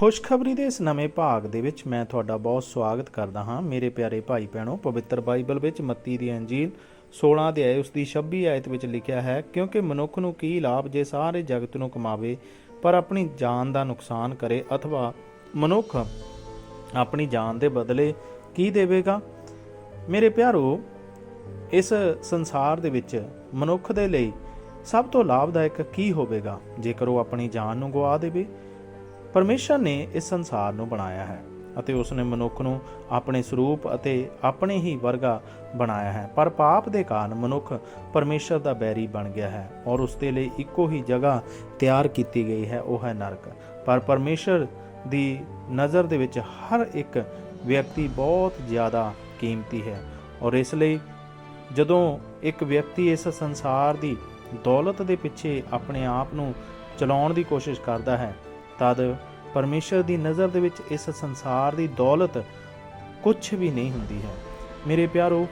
ਖੁਸ਼ਖਬਰੀ ਦੇ ਇਸ ਨਵੇਂ ਭਾਗ ਦੇ ਵਿੱਚ ਮੈਂ ਤੁਹਾਡਾ ਬਹੁਤ ਸਵਾਗਤ ਕਰਦਾ ਹਾਂ। ਮੇਰੇ ਪਿਆਰੇ ਭਾਈ ਭੈਣੋ, ਪਵਿੱਤਰ ਬਾਈਬਲ ਵਿੱਚ ਮੱਤੀ ਦੀ ਅੰਜੀਲ 16 ਅਧਿਆਇ ਉਸ ਦੀ 26 ਆਇਤ ਵਿੱਚ ਲਿਖਿਆ ਹੈ, ਕਿਉਂਕਿ ਮਨੁੱਖ ਨੂੰ ਕੀ ਲਾਭ ਜੇ ਸਾਰੇ ਜਗਤ ਨੂੰ ਕਮਾਵੇ, ਪਰ ਆਪਣੀ ਜਾਨ ਦਾ ਨੁਕਸਾਨ ਕਰੇ, ਅਥਵਾ ਮਨੁੱਖ ਆਪਣੀ ਜਾਨ ਦੇ ਬਦਲੇ ਕੀ ਦੇਵੇਗਾ? ਮੇਰੇ ਪਿਆਰੋ, ਇਸ ਸੰਸਾਰ ਦੇ ਵਿੱਚ ਮਨੁੱਖ ਦੇ ਲਈ ਸਭ ਤੋਂ ਲਾਭਦਾਇਕ ਕੀ ਹੋਵੇਗਾ? ਜੇਕਰ ਉਹ ਆਪਣੀ ਜਾਨ ਨੂੰ ਗਵਾ ਦੇਵੇ ਪਰਮੇਸ਼ਰ ਨੇ ਇਸ ਸੰਸਾਰ ਨੂੰ ਬਣਾਇਆ ਹੈ ਅਤੇ ਉਸ ਨੇ ਮਨੁੱਖ ਨੂੰ ਆਪਣੇ ਸਰੂਪ ਅਤੇ ਆਪਣੇ ਹੀ ਵਰਗਾ ਬਣਾਇਆ ਹੈ। ਪਰ ਪਾਪ ਦੇ ਕਾਰਨ ਮਨੁੱਖ ਪਰਮੇਸ਼ਰ ਦਾ ਬੈਰੀ ਬਣ ਗਿਆ ਹੈ ਔਰ ਉਸ ਦੇ ਲਈ ਇੱਕੋ ਹੀ ਜਗ੍ਹਾ ਤਿਆਰ ਕੀਤੀ ਗਈ ਹੈ, ਉਹ ਹੈ ਨਰਕ। ਪਰ ਪਰਮੇਸ਼ਰ ਦੀ ਨਜ਼ਰ ਦੇ ਵਿੱਚ ਹਰ ਇੱਕ ਵਿਅਕਤੀ ਬਹੁਤ ਜ਼ਿਆਦਾ ਕੀਮਤੀ ਹੈ ਔਰ ਇਸ ਲਈ ਜਦੋਂ ਇੱਕ ਵਿਅਕਤੀ ਇਸ ਸੰਸਾਰ ਦੀ ਦੌਲਤ ਦੇ ਪਿੱਛੇ ਆਪਣੇ ਆਪ ਨੂੰ ਚਲਾਉਣ ਦੀ ਕੋਸ਼ਿਸ਼ ਕਰਦਾ ਹੈ ਤਦ ਪਰਮੇਸ਼ਰ ਦੀ ਨਜ਼ਰ ਦੇ ਵਿੱਚ ਇਸ ਸੰਸਾਰ ਦੀ ਦੌਲਤ ਕੁਝ ਵੀ ਨਹੀਂ ਹੁੰਦੀ ਹੈ। ਮੇਰੇ ਪਿਆਰੋ,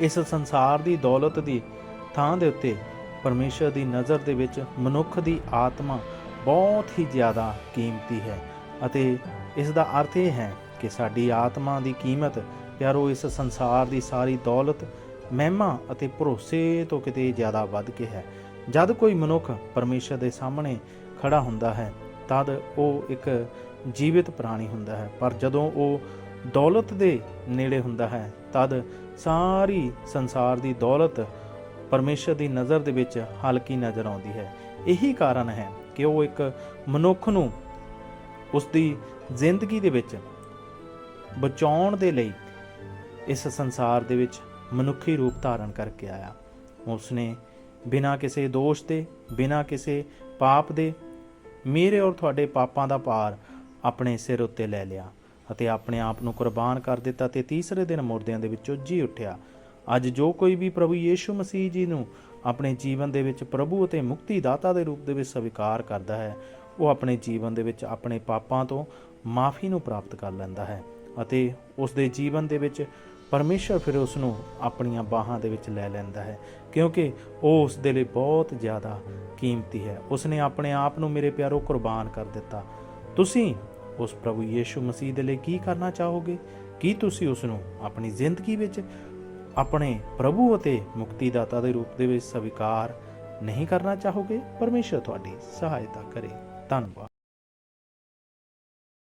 ਇਸ ਸੰਸਾਰ ਦੀ ਦੌਲਤ ਦੀ ਥਾਂ ਦੇ ਉੱਤੇ ਪਰਮੇਸ਼ਰ ਦੀ ਨਜ਼ਰ ਦੇ ਵਿੱਚ ਮਨੁੱਖ ਦੀ ਆਤਮਾ ਬਹੁਤ ਹੀ ਜ਼ਿਆਦਾ ਕੀਮਤੀ ਹੈ ਅਤੇ ਇਸ ਦਾ ਅਰਥ ਇਹ ਹੈ ਕਿ ਸਾਡੀ ਆਤਮਾ ਦੀ ਕੀਮਤ, ਪਿਆਰੋ, ਇਸ ਸੰਸਾਰ ਦੀ ਸਾਰੀ ਦੌਲਤ, ਮਹਿਮਾ ਅਤੇ ਭਰੋਸੇ ਤੋਂ ਕਿਤੇ ਜ਼ਿਆਦਾ ਵੱਧ ਕੇ ਹੈ। ਜਦ ਕੋਈ ਮਨੁੱਖ ਪਰਮੇਸ਼ਰ ਦੇ ਸਾਹਮਣੇ ਖੜਾ ਹੁੰਦਾ ਹੈ, ਤਦ ਉਹ ਇੱਕ ਜੀਵਿਤ ਪ੍ਰਾਣੀ ਹੁੰਦਾ ਹੈ। ਪਰ ਜਦੋਂ ਉਹ ਦੌਲਤ ਦੇ ਨੇੜੇ ਹੁੰਦਾ ਹੈ, ਤਦ ਸਾਰੀ ਸੰਸਾਰ ਦੀ ਦੌਲਤ ਪਰਮੇਸ਼ਰ ਦੀ ਨਜ਼ਰ ਦੇ ਵਿੱਚ ਹਲਕੀ ਨਜ਼ਰ ਆਉਂਦੀ ਹੈ। ਇਹੀ ਕਾਰਨ ਹੈ ਕਿ ਉਹ ਇੱਕ ਮਨੁੱਖ ਨੂੰ ਉਸ ਦੀ ਜ਼ਿੰਦਗੀ ਦੇ ਵਿੱਚ ਬਚਾਉਣ ਦੇ ਲਈ ਇਸ ਸੰਸਾਰ ਦੇ ਵਿੱਚ ਮਨੁੱਖੀ ਰੂਪ ਧਾਰਨ ਕਰਕੇ ਆਇਆ। ਉਸ ਨੇ ਬਿਨਾਂ ਕਿਸੇ ਦੋਸ਼ ਦੇ, ਬਿਨਾਂ ਕਿਸੇ ਪਾਪ ਦੇ ਮੇਰੇ ਔਰ ਤੁਹਾਡੇ ਪਾਪਾਂ ਦਾ ਭਾਰ ਆਪਣੇ ਸਿਰ ਉੱਤੇ ਲੈ ਲਿਆ ਅਤੇ ਆਪਣੇ ਆਪ ਨੂੰ ਕੁਰਬਾਨ ਕਰ ਦਿੱਤਾ ਤੇ ਤੀਸਰੇ ਦਿਨ ਮੁਰਦਿਆਂ ਦੇ ਵਿੱਚੋਂ ਜੀ ਉੱਠਿਆ। ਅੱਜ ਜੋ ਕੋਈ ਵੀ ਪ੍ਰਭੂ ਯੀਸ਼ੂ ਮਸੀਹ ਜੀ ਨੂੰ ਆਪਣੇ ਜੀਵਨ ਦੇ ਵਿੱਚ ਪ੍ਰਭੂ ਅਤੇ ਮੁਕਤੀ ਦਾਤਾ ਦੇ ਰੂਪ ਦੇ ਵਿੱਚ ਸਵੀਕਾਰ ਕਰਦਾ ਹੈ, ਉਹ ਆਪਣੇ ਜੀਵਨ ਦੇ ਵਿੱਚ ਆਪਣੇ ਪਾਪਾਂ ਤੋਂ ਮਾਫੀ ਨੂੰ ਪ੍ਰਾਪਤ ਕਰ ਲੈਂਦਾ ਹੈ ਅਤੇ ਉਸ ਦੇ ਜੀਵਨ ਦੇ ਵਿੱਚ ਪਰਮੇਸ਼ਰ ਫਿਰ ਉਸ ਨੂੰ ਆਪਣੀਆਂ ਬਾਹਾਂ ਦੇ ਵਿੱਚ ਲੈ ਲੈਂਦਾ ਹੈ, ਕਿਉਂਕਿ ਉਹ ਉਸ ਦੇ ਲਈ ਬਹੁਤ ਜ਼ਿਆਦਾ ਕੀਮਤੀ ਹੈ। ਉਸ ਨੇ ਆਪਣੇ ਆਪ ਨੂੰ ਮੇਰੇ ਪਿਆਰੋ ਕੁਰਬਾਨ ਕਰ ਦਿੱਤਾ। ਤੁਸੀਂ ਉਸ ਪ੍ਰਭੂ ਯੀਸ਼ੂ ਮਸੀਹ ਦੇ ਲਈ ਕੀ ਕਰਨਾ ਚਾਹੋਗੇ? ਕੀ ਤੁਸੀਂ ਉਸ ਨੂੰ ਆਪਣੀ ਜ਼ਿੰਦਗੀ ਵਿੱਚ ਆਪਣੇ ਪ੍ਰਭੂ ਅਤੇ ਮੁਕਤੀਦਾਤਾ ਦੇ ਰੂਪ ਦੇ ਵਿੱਚ ਸਵੀਕਾਰ ਨਹੀਂ ਕਰਨਾ ਚਾਹੋਗੇ? ਪਰਮੇਸ਼ਰ ਤੁਹਾਡੀ ਸਹਾਇਤਾ ਕਰੇ। ਧੰਨਵਾਦ।